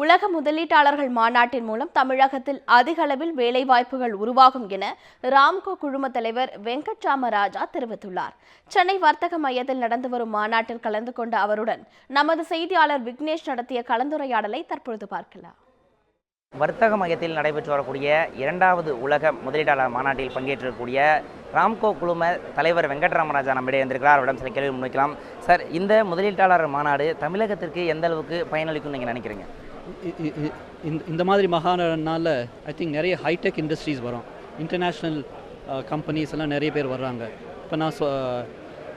உலக முதலீட்டாளர்கள் மாநாட்டின் மூலம் தமிழகத்தில் அதிக அளவில் வேலைவாய்ப்புகள் உருவாகும் என ராம்கோ குழும தலைவர் வெங்கட்ராம ராஜா தெரிவித்துள்ளார். சென்னை வர்த்தக மையத்தில் நடந்து வரும் மாநாட்டில் கலந்து கொண்ட அவருடன் நமது செய்தியாளர் விக்னேஷ் நடத்திய கலந்துரையாடலை தற்பொழுது பார்க்கலாம். வர்த்தக மையத்தில் நடைபெற்று வரக்கூடிய இரண்டாவது உலக முதலீட்டாளர் மாநாட்டில் பங்கேற்றிருக்கக்கூடிய ராம்கோ குழும தலைவர் வெங்கட்ராமராஜா நம்மிடையே இருந்திருக்கிறார். அவரிடம் சில கேள்வி முன்வைக்கலாம். சார் இந்த முதலீட்டாளர் மாநாடு தமிழகத்திற்கு எந்த அளவுக்கு பயனளிக்கும் நீங்கள் நினைக்கிறீங்க? இந்த- மாதிரி மகாநாடுனால ஐ திங்க் நிறைய ஹைடெக் இண்டஸ்ட்ரீஸ் வரும். இன்டர்நேஷ்னல் கம்பெனிஸ் uh, எல்லாம் நிறைய பேர் வர்றாங்க. இப்போ நான்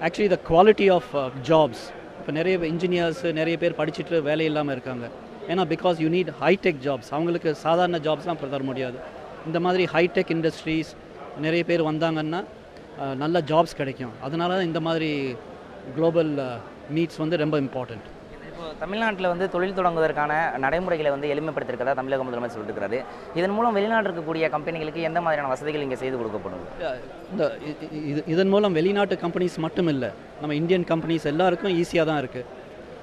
actually the quality of jobs இப்போ நிறைய இன்ஜினியர்ஸ் நிறைய பேர் படிச்சுட்டு வேலை இல்லாமல் இருக்காங்க. ஏன்னா because you need hitech jobs அவங்களுக்கு சாதாரண ஜாப்ஸ்லாம் தர முடியாது. இந்த மாதிரி ஹைடெக் இண்டஸ்ட்ரீஸ் நிறைய பேர் வந்தாங்கன்னா uh, நல்ல ஜாப்ஸ் கிடைக்கும். அதனால தான் இந்த மாதிரி குளோபல் மீட்ஸ் uh, வந்து ரொம்ப இம்பார்ட்டண்ட் தமிழ்நாட்டில் வந்து தொழில் தொடங்குவதற்கான நடைமுறைகளை வந்து எளிமைப்படுத்திருக்கிறதா தமிழக முதலமைச்சர் சொல்லியிருக்கிறாரு. இதன் மூலம் வெளிநாட்டு இருக்கக்கூடிய கம்பெனிகளுக்கு எந்த மாதிரியான வசதிகள் இங்கே செய்து கொடுக்கப்படும் இந்த இது இதன் மூலம் வெளிநாட்டு கம்பெனிஸ் மட்டும் இல்லை நம்ம இந்தியன் கம்பெனிஸ் எல்லாருக்கும் ஈஸியாக தான் இருக்குது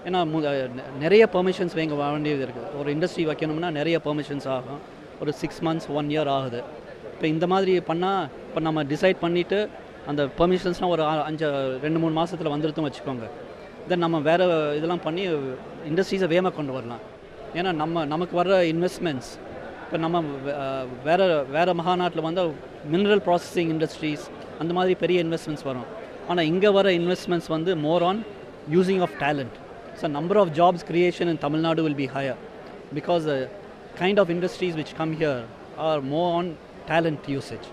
ஏன்னா நிறைய பெர்மிஷன்ஸ் வாங்க வேண்டியது இருக்குது ஒரு இண்டஸ்ட்ரி வைக்கணும்னா நிறைய பெர்மிஷன்ஸ் ஆகும். ஒரு சிக்ஸ் மந்த்ஸ் ஒன் இயர் ஆகுது. இப்போ இந்த மாதிரி பண்ணால் இப்போ நம்ம டிசைட் பண்ணிவிட்டு அந்த பெர்மிஷன்ஸ்லாம் ஒரு அஞ்சு ரெண்டு மூணு மாதத்தில் வந்துருத்தும் வச்சுக்கோங்க. தென் நம்ம வேறு இதெல்லாம் பண்ணி இண்டஸ்ட்ரீஸை வேகமாக கொண்டு வரலாம். ஏன்னா நம்ம நமக்கு வர்ற இன்வெஸ்ட்மெண்ட்ஸ் இப்போ நம்ம வேறு வேறு வேற வேற மகாநாட்டில் வந்து மினரல் ப்ராசஸிங் இண்டஸ்ட்ரீஸ் அந்த மாதிரி பெரிய இன்வெஸ்ட்மெண்ட்ஸ் வரும். ஆனால் இங்கே வர இன்வெஸ்ட்மெண்ட்ஸ் வந்து more on using of talent so number of jobs creation in Tamil Nadu will be higher because kind of industries which come here are more on talent usage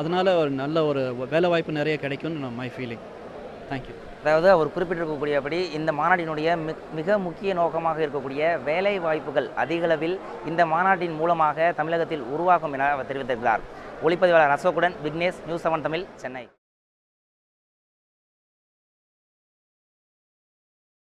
அதனால் ஒரு நல்ல ஒரு வேலை வாய்ப்பு நிறைய கிடைக்கும்னு மை ஃபீலிங் தேங்க்யூ அதாவது அவர் குறிப்பிட்டிருக்கக்கூடியபடி இந்த மாநாட்டினுடைய மிக மிக முக்கிய நோக்கமாக இருக்கக்கூடிய வேலை வாய்ப்புகள் அதிகளவில் இந்த மாநாட்டின் மூலமாக தமிழகத்தில் உருவாகும் என அவர் தெரிவித்திருக்கிறார். ஒளிப்பதிவாளர் அசோக்குடன் விக்னேஷ் நியூஸ் செவன் தமிழ் சென்னை.